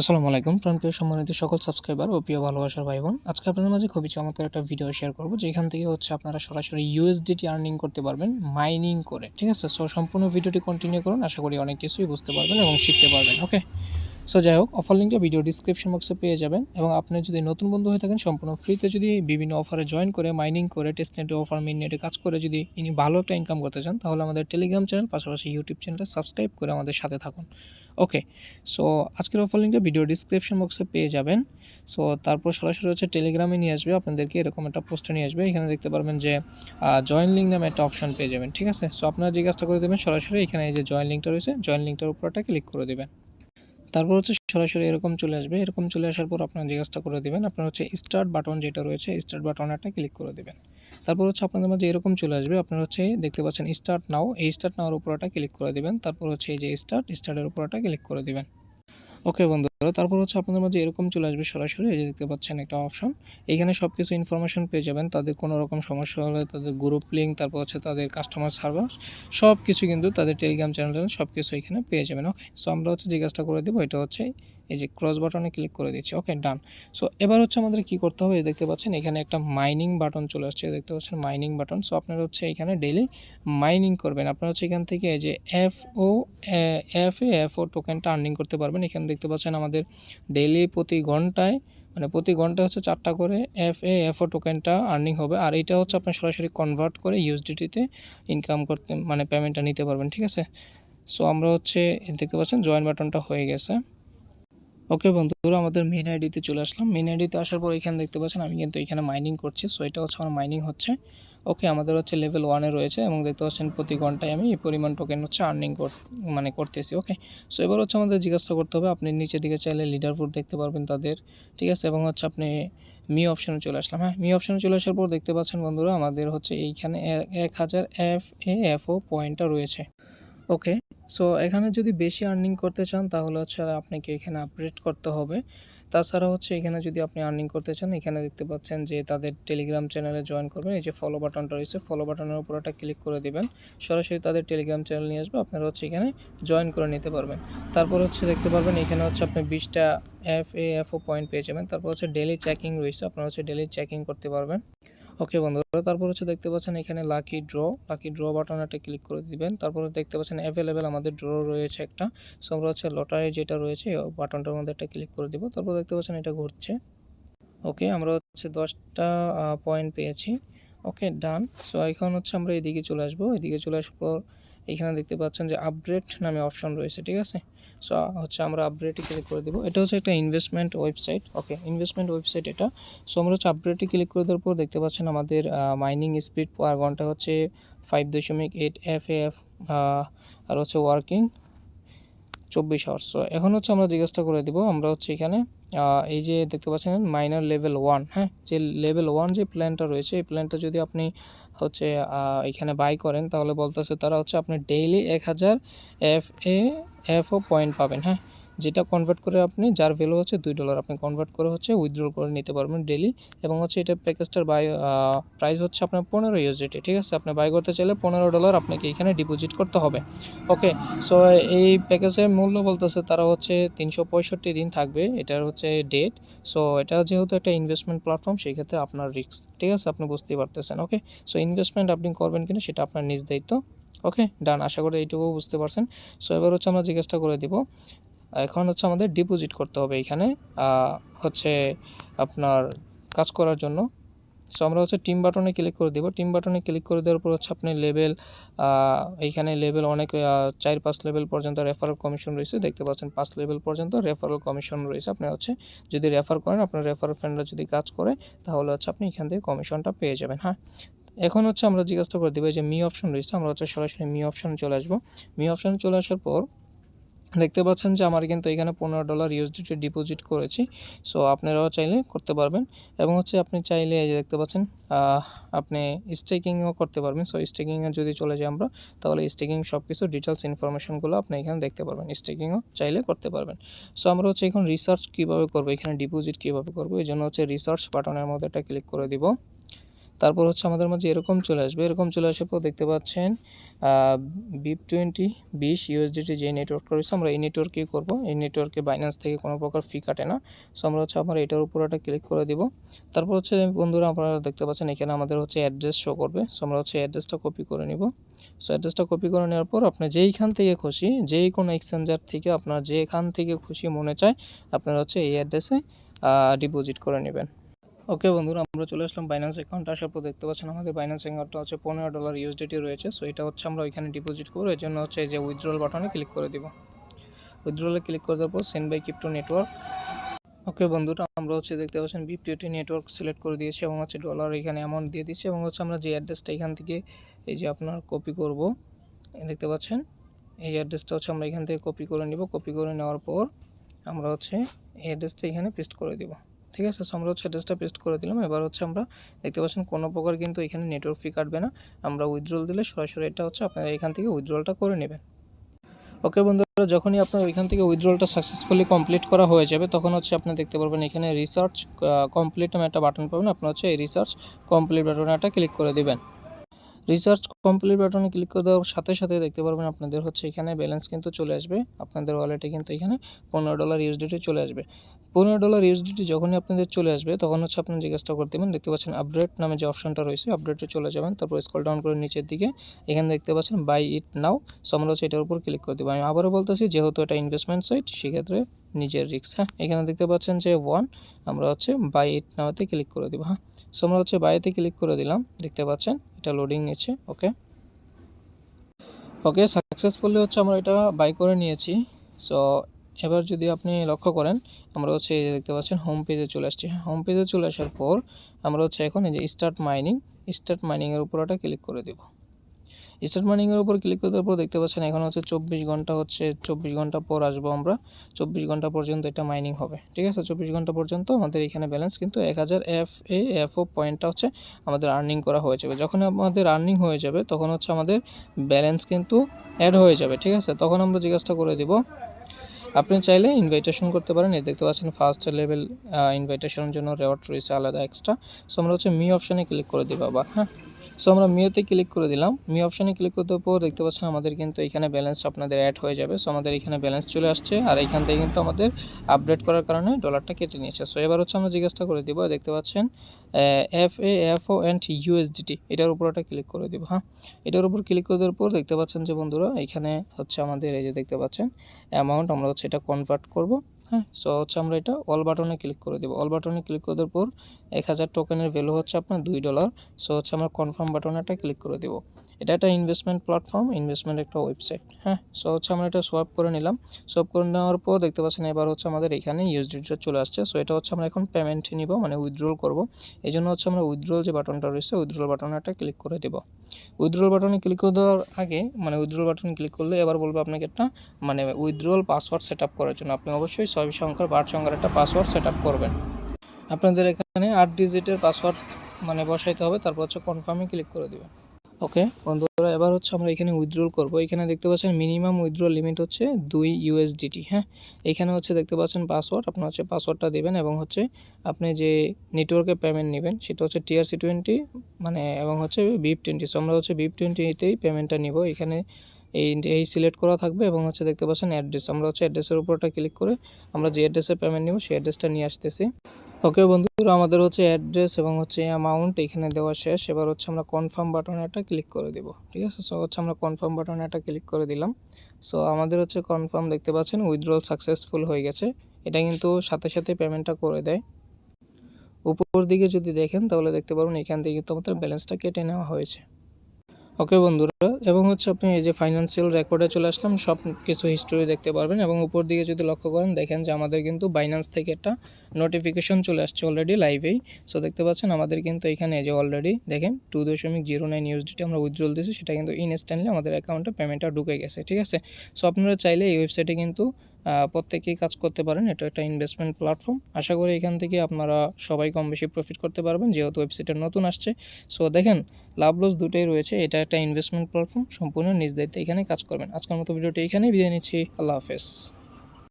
আসসালামু আলাইকুম, প্রাণপ্রিয় সম্মানিত সকল সাবস্ক্রাইবার ও প্রিয় ভালোবাসার ভাই বোন আজকে আপনাদের মাঝে খুবই চমৎকার একটা ভিডিও শেয়ার করব, যেখান থেকে হচ্ছে আপনারা সরাসরি ইউএসডিটি আর্নিং করতে পারবেন মাইনিং করে, ঠিক আছে? সো সম্পূর্ণ ভিডিওটি কন্টিনিউ করুন, আশা করি অনেক কিছুই বুঝতে পারবেন এবং শিখতে পারবেন ওকে সো যাই হোক অফার লিঙ্কটা ভিডিও ডিসক্রিপশন বক্সে পেয়ে যাবেন এবং আপনি যদি নতুন বন্ধু হয়ে থাকেন, সম্পূর্ণ ফ্রিতে যদি বিভিন্ন অফারে জয়েন করে মাইনিং করে টেস্টনেটে অফার মিননেটে কাজ করে যদি ইনি ভালো একটা ইনকাম করতে চান, তাহলে আমাদের টেলিগ্রাম চ্যানেল পাশাপাশি ইউটিউব চ্যানেলটা সাবস্ক্রাইব করে আমাদের সাথে থাকুন। ওকে সো আজকের অফার লিঙ্কটা ভিডিও ডিসক্রিপশন বক্সে পেয়ে যাবেন। সো তারপর সরাসরি হচ্ছে টেলিগ্রামে নিয়ে আসবে, আপনাদেরকে এরকম একটা পোস্টে নিয়ে আসবে। এখানে দেখতে পারবেন যে জয়েন লিঙ্ক নামে একটা অপশন পেয়ে যাবেন, ঠিক আছে? সো আপনারা কাজটা করে দেবেন, সরাসরি এখানে এই যে জয়েন লিঙ্কটা রয়েছে জয়েন লিঙ্কটার উপরটা ক্লিক করে দেবেন। তারপর হচ্ছে সরাসরি এরকম চলে আসবে। এরকম চলে আসার পর আপনার জিজ্ঞাসা করে দেবেন, আপনার হচ্ছে স্টার্ট বাটন যেটা রয়েছে স্টার্ট বাটন একটা ক্লিক করে দেবেন। তারপর হচ্ছে আপনাদের মাঝে এরকম চলে আসবে, আপনারা হচ্ছে দেখতে পাচ্ছেন স্টার্ট নাও এই স্টার্ট নাওয়ার উপর একটা ক্লিক করে দেবেন। তারপর হচ্ছে এই যে স্টার্ট স্টার্টের উপর একটা ক্লিক করে দেবেন। ওকে বন্ধুরা তারপর হচ্ছে আপনাদের মাঝে এরকম চলে আসবে সরাসরি, এই যে দেখতে পাচ্ছেন একটা অপশন এখানে সব কিছু ইনফরমেশন পেয়ে যাবেন, তাদের কোনো রকম সমস্যা হলে তাদের গ্রুপ লিঙ্ক তারপর হচ্ছে তাদের কাস্টমার সার্ভিস সব কিছু কিন্তু তাদের টেলিগ্রাম চ্যানেল সব কিছু এখানে পেয়ে যাবেন ওকে সো আমরা হচ্ছে যে কাজটা করে দেবো, এটা হচ্ছে এই যে ক্রস বাটনে ক্লিক করে দিচ্ছি ওকে ডান সো এবার হচ্ছে আমাদের কি করতে হবে দেখতে পাচ্ছেন, এখানে একটা মাইনিং বাটন চলে আসছে দেখতে পাচ্ছেন মাইনিং বাটন সো আপনারা হচ্ছে এখানে ডেলি মাইনিং করবেন, আপনারা হচ্ছে এখান থেকে এই যে F O F A F O টোকেনটা আর্নিং করতে পারবেন, এখানে দেখতে পাচ্ছেন আমাদের ডেইলি প্রতি ঘন্টায় মানে প্রতি ঘন্টায় হচ্ছে চারটা করে এফ এ এফ ও টোকেনটা আর্নিং হবে। আর এটা হচ্ছে আপনি সরাসরি কনভার্ট করে ইউএসডিটিতে ইনকাম করতে মানে পেমেন্টটা নিতে পারবেন, ঠিক আছে? সো আমরা হচ্ছে দেখতে পাচ্ছেন জয়েন বাটনটা হয়ে গেছে। ওকে বন্ধুরা, আমাদের মেন আইডিতে চলে আসলাম। মেন আইডিতে আসার পর এখানে দেখতে পাচ্ছেন আমি কিন্তু এখানে মাইনিং করছি। সো এটা হচ্ছে আমার মাইনিং হচ্ছে। ওকে আমাদের হচ্ছে লেভেল ওয়ানে রয়েছে এবং দেখতে পাচ্ছেন প্রতি ঘন্টায় আমি এই পরিমাণ টোকেন হচ্ছে আর্নিং মানে করতেছি ওকে সো এবার হচ্ছে আমাদের জিজ্ঞাসা করতে হবে, আপনি নিচের দিকে চাইলে লিডার ফুড দেখতে পারবেন তাদের, ঠিক আছে? এবং হচ্ছে আপনি মি অপশানে চলে আসলাম হ্যাঁ? মি অপশানে চলে আসার পর দেখতে পাচ্ছেন বন্ধুরা, আমাদের হচ্ছে এইখানে এক হাজার এফ এ এফ ও পয়েন্টটা রয়েছে ওকে সো এখানে যদি বেশি আর্নিং করতে চান, তাহলে হচ্ছে আপনাকে এখানে আপগ্রেড করতে হবে। তাছাড়া হচ্ছে এখানে যদি আপনি আর্নিং করতে চান, এখানে দেখতে পাচ্ছেন যে তাদের টেলিগ্রাম চ্যানেলে জয়েন করবেন। এই যে ফলো বাটনটা রয়েছে ফলো বাটনের উপর একটা ক্লিক করে দেবেন। সরাসরি তাদের টেলিগ্রাম চ্যানেল নিয়ে আসবে, আপনারা হচ্ছে এখানে জয়েন করে নিতে পারবেন। তারপর হচ্ছে দেখতে পারবেন, এখানে হচ্ছে আপনি বিশটা F A F O point পেয়ে যাবেন। তারপর হচ্ছে ডেলি চেকিং রয়েছে, আপনারা হচ্ছে ডেলি চেকিং করতে পারবেন। ওকে বন্ধুরা, তারপর হচ্ছে দেখতে পাচ্ছেন এখানে lucky draw lucky draw button একটা ক্লিক করে দিবেন। তারপর দেখতে পাচ্ছেন অ্যাভেলেবেল আমাদের ড্র রয়েছে একটা। সো আমরা হচ্ছে লটারি যেটা রয়েছে বাটনটার মধ্যে একটা ক্লিক করে দিব। তারপর দেখতে পাচ্ছেন এটা ঘুরছে। ওকে আমরা হচ্ছে দশটা পয়েন্ট পেয়েছি। ওকে ডান সো এখন হচ্ছে আমরা এদিকে চলে আসব। এদিকে চলে আসার পর এখানে দেখতে পাচ্ছেন যে আপগ্রেড নামে অপশন রয়েছে, ঠিক আছে? সো হচ্ছে আমরা আপগ্রেডে ক্লিক করে দেবো। এটা হচ্ছে একটা investment website okay investment website এটা। সো আমরা হচ্ছে আপগ্রেডে ক্লিক করে দেওয়ার পর দেখতে পাচ্ছেন আমাদের মাইনিং স্পিড পার ঘণ্টা হচ্ছে ফাইভ দশমিক এইট এফ এফ আর হচ্ছে ওয়ার্কিং চব্বিশ আওয়ার্স তো এখন হচ্ছে আমরা জিজ্ঞাসা করে দিব, আমরা হচ্ছে এখানে এই যে দেখতে পাচ্ছেন মাইনার লেভেল ওয়ান হ্যাঁ? যে লেভেল ওয়ান যে প্ল্যানটা রয়েছে, এই প্ল্যানটা যদি আপনি হচ্ছে এখানে বাই করেন, তাহলে বলতেছে তারা হচ্ছে আপনি ডেইলি এক হাজার এফ এ এফও পয়েন্ট পাবেন হ্যাঁ? যেটা কনভার্ট করে আপনি, যার ভ্যালু হচ্ছে দুই ডলার আপনি কনভার্ট করে হচ্ছে উইথড্রল করে নিতে পারবেন ডেলি এবং হচ্ছে এটা প্যাকেজটার বাই প্রাইস হচ্ছে আপনার পনেরো ইউএসডিটি ঠিক আছে? আপনি বাই করতে চাইলে পনেরো ডলার আপনাকে এখানে ডিপোজিট করতে হবে ওকে সো এই প্যাকেজের মূল্য বলতেছে তারা হচ্ছে তিনশো পঁয়ষট্টি দিন থাকবে, এটার হচ্ছে ডেট সো এটা যেহেতু একটা ইনভেস্টমেন্ট প্ল্যাটফর্ম সেই ক্ষেত্রে আপনার রিস্ক ঠিক আছে? আপনি বুঝতেই পারতেছেন ওকে সো ইনভেস্টমেন্ট আপনি করবেন কিনা সেটা আপনার নিজ দায়িত্ব ওকে ডান আশা করি এইটুকু বুঝতে পারছেন। সো এবার হচ্ছে আমরা জিজ্ঞাসা করে দিব এখন হচ্ছে আমাদের ডিপোজিট করতে হবে এখানে হচ্ছে আপনার কাজ করার জন্য। সো আমরা হচ্ছে টিম বাটনে ক্লিক করে দেবো। টিম বাটনে ক্লিক করে দেওয়ার পর হচ্ছে আপনি লেভেল এইখানে লেভেল অনেক চার, পাঁচ লেভেল পর্যন্ত রেফারেল কমিশন রয়েছে। দেখতে পাচ্ছেন পাঁচ লেভেল পর্যন্ত রেফারেল কমিশন রয়েছে। আপনি হচ্ছে যদি রেফার করেন, আপনার রেফার ফ্রেন্ডরা যদি কাজ করে, তাহলে হচ্ছে আপনি এখান থেকে কমিশনটা পেয়ে যাবেন হ্যাঁ? এখন হচ্ছে আমরা জিজ্ঞাসা করে দেবো যে মি অপশন রয়েছে, আমরা হচ্ছে সরাসরি মি অপশন চলে আসব। মি অপশনে চলে আসার পর দেখতে পাচ্ছেন যে আমার কিন্তু এখানে পনেরো ডলার ইউএসডিটি ডিপোজিট করেছি। সো আপনারাও চাইলে করতে পারবেন। এবং হচ্ছে আপনি চাইলে দেখতে পাচ্ছেন আপনি স্টেকিংও করতে পারবেন। সো স্টেকিংয়ে যদি চলে যাই আমরা, তাহলে স্টেকিং সব কিছু ডিটেলস ইনফরমেশনগুলো আপনি এখানে দেখতে পারবেন। স্টেকিংও চাইলে করতে পারবেন। সো আমরা হচ্ছে এখন রিসার্চ কীভাবে করব, এখানে ডিপোজিট কীভাবে করব, এই জন্য হচ্ছে রিসার্চ বাটনের মধ্যে একটা ক্লিক করে দিব। তারপর হচ্ছে আমাদের মাঝে এরকম চলে আসবে। এরকম চলে আসার পর দেখতে পাচ্ছেন বিপ টোয়েন্টি, বিশ ইউএসডিটি যে নেটওয়ার্ক রয়েছে, আমরা এই নেটওয়ার্কে করব। এই নেটওয়ার্কে বাইন্যান্স থেকে কোনো প্রকার ফি কাটে না। সো আমরা হচ্ছে আমরা এটার উপর একটা ক্লিক করে দিব। তারপর হচ্ছে বন্ধুরা, আপনারা দেখতে পাচ্ছেন এখানে আমাদের হচ্ছে অ্যাড্রেস শো করবে। সো আমরা হচ্ছে অ্যাড্রেসটা কপি করে নিব। সো অ্যাড্রেসটা কপি করে নেওয়ার পর আপনি যেইখান থেকে খুশি যেই কোনো এক্সচেঞ্জার থেকে আপনার যেখান থেকে খুশি মনে চায়, আপনারা হচ্ছে এই অ্যাড্রেসে ডিপোজিট করে নেবেন। ওকে বন্ধুরা, আমরা চলে আসলাম বাইন্যান্স অ্যাকাউন্টে আসার পর দেখতে পাচ্ছেন, আমাদের বাইন্যান্স অ্যাকাউন্টটা হচ্ছে পনেরো ডলার ইউএসডিটি রয়েছে। সো এটা হচ্ছে আমরা ওইখানে ডিপোজিট করব। এর জন্য হচ্ছে এই যে উইথড্রল বাটনে ক্লিক করে দিব। উইথড্রলে ক্লিক করে দেওয়ার পর send by crypto network okay বন্ধুরা, আমরা হচ্ছে দেখতে পাচ্ছেন বিপটিউটি নেটওয়ার্ক সিলেক্ট করে দিয়েছি এবং হচ্ছে ডলার এখানে অ্যামাউন্ট দিয়ে দিচ্ছি এবং হচ্ছে আমরা যে অ্যাড্রেসটা এখান থেকে এই যে আপনার কপি করব দেখতে পাচ্ছেন? এই অ্যাড্রেসটা হচ্ছে আমরা এখান থেকে কপি করে নিব। কপি করে নেওয়ার পর আমরা হচ্ছে এই অ্যাড্রেসটা এখানে পেস্ট করে দিব। ঠিক আছে সো আমরা হচ্ছে অ্যাড্রেসটা পেস্ট করে দিলাম। এবার হচ্ছে আমরা দেখতে পাচ্ছেন কোনো প্রকার কিন্তু এখানে নেটওয়ার্ক ফি কাটবে না। আমরা উইথড্রল দিলে সরাসরি এটা হচ্ছে আপনারা এখান থেকে উইথড্রলটা করে নেবেন। ওকে বন্ধুরা, যখনই আপনার ওইখান থেকে উইথড্রলটা সাকসেসফুলি কমপ্লিট করা হয়ে যাবে, তখন হচ্ছে আপনি দেখতে পারবেন এখানে রিসার্চ কমপ্লিট নামে একটা বাটন পাবেন। আপনার হচ্ছে এই রিসার্চ কমপ্লিট বাটনে একটা ক্লিক করে দেবেন। রিসার্চ কমপ্লিট বাটনে ক্লিক করে দেওয়ার সাথে সাথে দেখতে পারবেন আপনাদের হচ্ছে এখানে ব্যালেন্স কিন্তু চলে আসবে। আপনাদের ওয়ালেটে কিন্তু এখানে পনেরো ডলার ইউএসডিটি চলে আসবে। পনেরো ডলার ইউএসডিটি যখনই আপনাদের চলে আসবে, তখন হচ্ছে আপনি জিজ্ঞাসা করতে পারেন দেখতে পাচ্ছেন আপডেট নামে যে অপশনটা রয়েছে আপডেটে চলে যাবেন। তারপর স্কল ডাউন করে নিচের দিকে এখানে দেখতে পাচ্ছেন বাই ইট নাও সো আমরা হচ্ছে এটার উপর ক্লিক করে দেবো। আমি আবারও বলতেছি, যেহেতু এটা ইনভেস্টমেন্ট সাইট সেক্ষেত্রে নিজের রিক্স হ্যাঁ? এখানে দেখতে পাচ্ছেন যে ওয়ান আমরা হচ্ছে বাই ইট নাওতে ক্লিক করে দেবো হ্যাঁ? সো আমরা হচ্ছে বাইতে ক্লিক করে দিলাম, দেখতে পাচ্ছেন এটা লোডিং নিচ্ছে ওকে ওকে সাকসেসফুলি হচ্ছে আমরা এটা বাই করে নিয়েছি। সো এবার যদি আপনি লক্ষ্য করেন, আমরা হচ্ছে দেখতে পাচ্ছেন হোম পেজে চলে আসছি। হোম পেজে চলে আসার পর আমরা হচ্ছে এখন এই যে স্টার্ট মাইনিং স্টার্ট মাইনিংয়ের উপর ওটা ক্লিক করে দেবো। স্টার্ট মার্নিংয়ের উপর ক্লিক করার পর দেখতে পাচ্ছেন এখন হচ্ছে চব্বিশ ঘণ্টা হচ্ছে, চব্বিশ ঘণ্টা পর আসব আমরা। চব্বিশ ঘণ্টা পর্যন্ত এটা মাইনিং হবে। ঠিক আছে? চব্বিশ ঘণ্টা পর্যন্ত আমাদের এখানে ব্যালেন্স কিন্তু এক হাজার এফ এ এফ ও পয়েন্টটা হচ্ছে আমাদের আর্নিং করা হয়ে যাবে। যখন আমাদের আর্নিং হয়ে যাবে, তখন হচ্ছে আমাদের ব্যালেন্স কিন্তু অ্যাড হয়ে যাবে। ঠিক আছে? তখন আমরা জিজ্ঞাসা করে দেব আপনি চাইলে ইনভাইটেশন করতে পারেন। এই দেখতে পাচ্ছেন ফার্স্ট লেভেল ইনভাইটেশনের জন্য রেওয়ার্ড রয়েছে আলাদা এক্সট্রা সো আমরা হচ্ছে মি অপশানে ক্লিক করে দেবো আবার হ্যাঁ? সো আমরা মিওতে ক্লিক করে দিলাম। মি অপশানে ক্লিক করতে পর দেখতে পাচ্ছেন আমাদের কিন্তু এখানে ব্যালেন্স আপনাদের অ্যাড হয়ে যাবে। সো আমাদের এখানে ব্যালেন্স চলে আসছে আর এখান থেকে কিন্তু আমাদের আপডেট করার কারণে ডলারটা কেটে নিয়েছে। সো এবার হচ্ছে আমরা জিজ্ঞাসা করে দিব, দেখতে পাচ্ছেন F A F O and USDT এটার উপর একটা ক্লিক করে দেবো হ্যাঁ? এটার উপর ক্লিক করে দেওয়ার পর দেখতে পাচ্ছেন যে বন্ধুরা, এখানে হচ্ছে আমাদের এই যে দেখতে পাচ্ছেন অ্যামাউন্ট আমরা হচ্ছে এটা কনভার্ট করব হ্যাঁ? সো হচ্ছে আমরা এটা অল বাটনে ক্লিক করে দেবো। অল বাটনে ক্লিক করে দেওয়ার পর এক হাজার টোকেনের ভ্যালু হচ্ছে আপনার দুই ডলার সো হচ্ছে আমরা কনফার্ম বাটনে একটা ক্লিক করে দেবো। এটা একটা ইনভেস্টমেন্ট প্ল্যাটফর্ম ইনভেস্টমেন্ট একটা ওয়েবসাইট হ্যাঁ? সো হচ্ছে আমরা এটা সোয়াপ করে নিলাম। সোয়াপ করে নেওয়ার পর দেখতে পাচ্ছেন এবার হচ্ছে আমাদের এখানে ইউএসডিটা চলে আসছে। সো এটা হচ্ছে আমরা এখন পেমেন্ট নিব মানে উইথড্রল করব। এই জন্য হচ্ছে আমরা উইথড্রল যে বাটনটা রয়েছে উইথড্রল বাটনে একটা ক্লিক করে দেবো। উইথড্রল বাটনে ক্লিক করে দেওয়ার আগে মানে উইথড্রল বাটনে ক্লিক করলে এবার বলব আপনাকে একটা মানে উইথড্রল পাসওয়ার্ড সেট করার জন্য। আপনি অবশ্যই ছয় সংখ্যার বার সংখ্যার একটা পাসওয়ার্ড সেট করবেন। আপনাদের এখানে আট ডিজিটের পাসওয়ার্ড মানে বসাইতে হবে, তারপর হচ্ছে কনফার্মে ক্লিক করে দেবেন। ওকে। বন্ধুরা, এবার হচ্ছে আমরা এখানে উইথড্রল করব। এখানে দেখতে পাচ্ছেন মিনিমাম উইথড্রল লিমিট হচ্ছে দুই ইউএসডিটি হ্যাঁ? এখানে হচ্ছে দেখতে পাচ্ছেন পাসওয়ার্ড আপনার হচ্ছে পাসওয়ার্ডটা দেবেন এবং হচ্ছে আপনি যে নেটওয়ার্কে পেমেন্ট নেবেন, সেটা হচ্ছে টিআরসি টোয়েন্টি মানে এবং হচ্ছে বিপ টোয়েন্টি সো আমরা হচ্ছে বিপ টোয়েন্টিতেই পেমেন্টটা নিব। এখানে এই এই সিলেক্ট করা থাকবে এবং হচ্ছে দেখতে পাচ্ছেন অ্যাড্রেস আমরা হচ্ছে অ্যাড্রেসের উপরটা ক্লিক করে আমরা যে অ্যাড্রেসে পেমেন্ট নিব, সেই অ্যাড্রেসটা নিয়ে আসতেছি। ওকে বন্ধুরা, আমাদের হচ্ছে অ্যাড্রেস এবং হচ্ছে অ্যামাউন্ট এখানে দেওয়া শেষ। এবার হচ্ছে আমরা কনফার্ম বাটনে একটা ক্লিক করে দেব, ঠিক আছে? সো হচ্ছে আমরা কনফার্ম বাটনে একটা ক্লিক করে দিলাম। সো আমাদের হচ্ছে কনফার্ম দেখতে পাচ্ছেন উইথড্রল সাকসেসফুল হয়ে গেছে। এটা কিন্তু সাথে সাথে পেমেন্টটা করে দেয়। উপর দিকে যদি দেখেন, তাহলে দেখতে পারবেন এখান থেকে কিন্তু আমাদের ব্যালেন্সটা কেটে নেওয়া হয়েছে। ওকে বন্ধুরা, এবং হচ্ছে আপনি এই যে ফাইন্যান্সিয়াল রেকর্ডে চলে আসলাম সব কিছু হিস্টোরি দেখতে পারবেন। এবং উপর দিকে যদি লক্ষ্য করেন, দেখেন যে আমাদের কিন্তু বাইন্যান্স থেকে একটা নোটিফিকেশন চলে আসছে অলরেডি লাইভেই সো দেখতে পাচ্ছেন, আমাদের কিন্তু এখানে যে অলরেডি দেখেন টু দশমিক জিরো নাইন ইউএসডিটি আমরা উইথড্রল দিয়েছি, সেটা কিন্তু ইনস্ট্যান্টলি আমাদের অ্যাকাউন্টে পেমেন্টটা ঢুকে গেছে, ঠিক আছে? সো আপনারা চাইলে এই ওয়েবসাইটে কিন্তু প্রত্যেকেই কাজ করতে পারেন, এটা একটা ইনভেস্টমেন্ট প্ল্যাটফর্ম আশা করি এখান থেকে আপনারা সবাই কম বেশি প্রফিট করতে পারবেন, যেহেতু ওয়েবসাইটটা নতুন আসছে। সো দেখেন লাভ লস দুটোই রয়েছে, এটা একটা ইনভেস্টমেন্ট প্ল্যাটফর্ম সম্পূর্ণ নিজ দায়িত্বে এখানে কাজ করবেন। আজকের মতো ভিডিওটি এখানেই বিদায় নিচ্ছি, আল্লাহ হাফেজ।